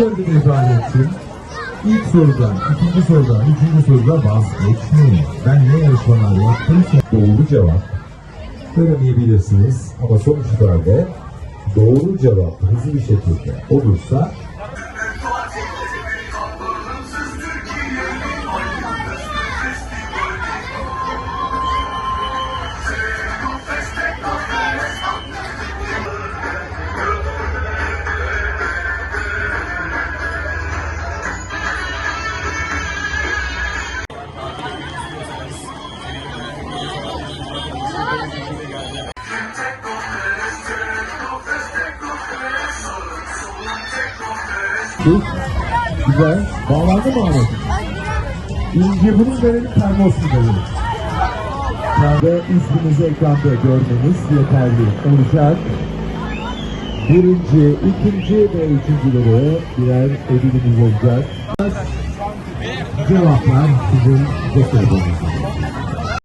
İfade ettim. İlk sorudan, ikinci sorudan, üçüncü soruda vazgeçmeyin. Ben ne yarışmalar yaptıysam doğru cevap veremeyebilirsiniz. Ama sonuç itibariyle doğru cevap hızlı bir şekilde olursa Çok güzel. Bağlandı mı Ahmet? İnce bunu verelim, termos mu verelim? Ve isminizi ekranda görmeniz yeterli olacak. Birinci, ikinci ve üçüncüleri birer ödülümüz olacak. Cevaplar sizin telefonunuzda.